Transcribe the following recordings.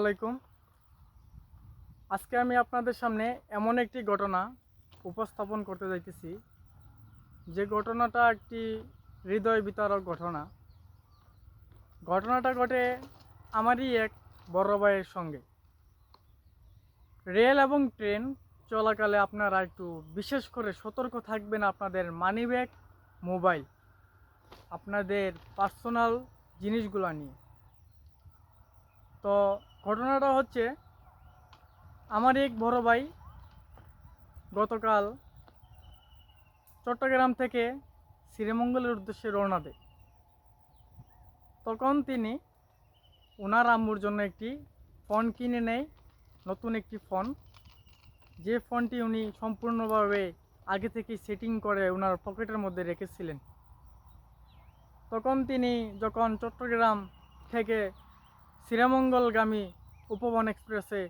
আলাইকুম। আজকে আমি আপনাদের সামনে এমন একটি ঘটনা উপস্থাপন করতে যাইতেছি। যে ঘটনাটা একটি হৃদয় বিতারক ঘটনা। ঘটনাটা ঘটে আমারই এক বড় ভাইয়ের সঙ্গে। রেল এবং ট্রেন চলাকালে আপনারা একটু বিশেষ করে সতর্ক থাকবেন আপনাদের মানিব্যাগ, মোবাইল, আপনাদের পার্সোনাল জিনিসগুলো নিয়ে। তো ঘটনাটা হচ্ছে, আমার এক বড় ভাই গতকাল চট্টগ্রাম থেকে শ্রীমঙ্গলের উদ্দেশ্যে রওনা দেয়। তখন তিনি ওনার আম্মুর জন্য একটি ফোন কিনে নেয়, নতুন একটি ফোন। যে ফোনটি উনি সম্পূর্ণভাবে আগে থেকে সেটিং করে ওনার পকেটের মধ্যে রেখেছিলেন। তখন তিনি যখন চট্টগ্রাম থেকে শ্রীমঙ্গলগামী উপবন এক্সপ্রেসে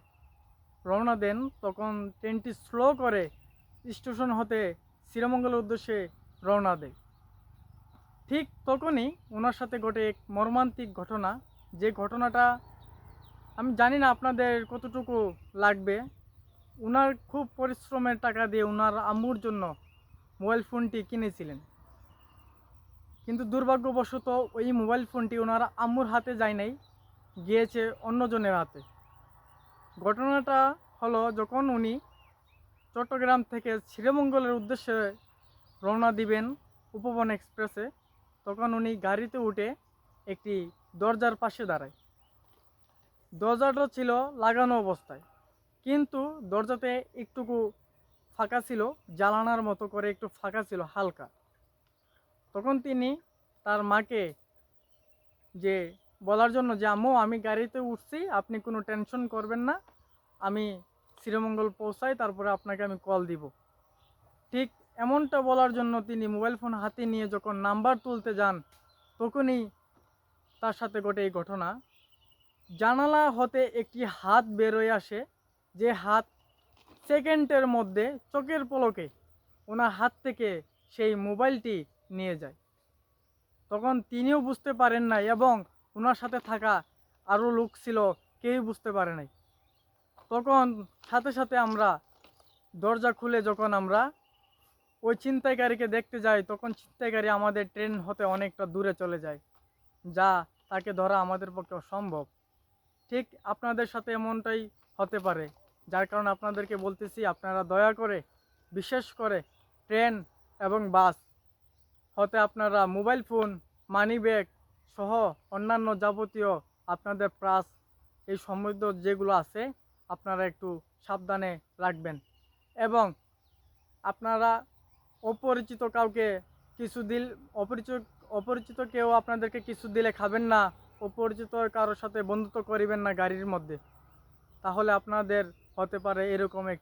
রওনা দেন, তখন ট্রেনটি স্লো করে স্টেশন হতে শ্রীরামঙ্গলের উদ্দেশ্যে রওনা দেয়। ঠিক তখনই ওনার সাথে ঘটে এক মর্মান্তিক ঘটনা। যে ঘটনাটা আমি জানি না আপনাদের কতটুকু লাগবে। ওনার খুব পরিশ্রমের টাকা দিয়ে ওনার আম্মুর জন্য মোবাইল ফোনটি কিনেছিলেন। কিন্তু দুর্ভাগ্যবশত ওই মোবাইল ফোনটি ওনার আম্মুর হাতে যায় নাই। গিয়েছে অন্যজনের হাতে। ঘটনাটা হলো যখন উনি চট্টগ্রাম থেকে শ্রীমঙ্গলের উদ্দেশ্যে রওনা দিবেন উপবন এক্সপ্রেসে, তখন উনি গাড়িতে উঠে একটি দরজার পাশে দাঁড়ায়। দরজাটা ছিল লাগানো অবস্থায়, কিন্তু দরজাতে একটুকু ফাঁকা ছিল, জ্বালানার মতো করে একটু ফাঁকা ছিল, হালকা। তখন তিনি তার মাকে যে বলার জন্য যে, আম্মু, আমি গাড়িতে উঠছি, আপনি কোনো টেনশন করবেন না। আমি শ্রীমঙ্গল পৌঁছাই, তারপরে আপনাকে আমি কল দিব। ঠিক এমনটা বলার জন্য তিনি মোবাইল ফোন হাতে নিয়ে যখন নাম্বার তুলতে যান, তখনই তার সাথে ঘটে এই ঘটনা। জানালা হতে একটি হাত বেরোয় আসে, যে হাত সেকেন্ডের মধ্যে চোখের পলকে ওনার হাত থেকে সেই মোবাইলটি নিয়ে যায়। তখন তিনিও বুঝতে পারেন না এবং ওনার সাথে থাকা আরও লোক ছিল, কেউই বুঝতে পারে নাই। তখন সাথে সাথে আমরা দরজা খুলে যখন আমরা ওই ছিনতাইকারীকে দেখতে যাই, তখন ছিনতাইকারী আমাদের ট্রেন হতে অনেকটা দূরে চলে যায়, যা তাকে ধরা আমাদের পক্ষে অসম্ভব। ঠিক আপনাদের সাথে এমনটাই হতে পারে, যার কারণে আপনাদেরকে বলতেছি, আপনারা দয়া করে, বিশেষ করে ট্রেন এবং বাস, হতে আপনারা মোবাইল ফোন, মানি ব্যাগ সহ অন্যান্য যাবতীয় আপনাদের প্রাস এই সমৃদ্ধ যেগুলো আছে, আপনারা একটু সাবধানে রাখবেন। এবং আপনারা অপরিচিত কাউকে কিছু দিল অপরিচিত অপরিচিত কেউ আপনাদেরকে কিছু দিলে খাবেন না, অপরিচিত কারোর সাথে বন্ধুত্ব করিবেন না গাড়ির মধ্যে। তাহলে আপনাদের হতে পারে এরকম এক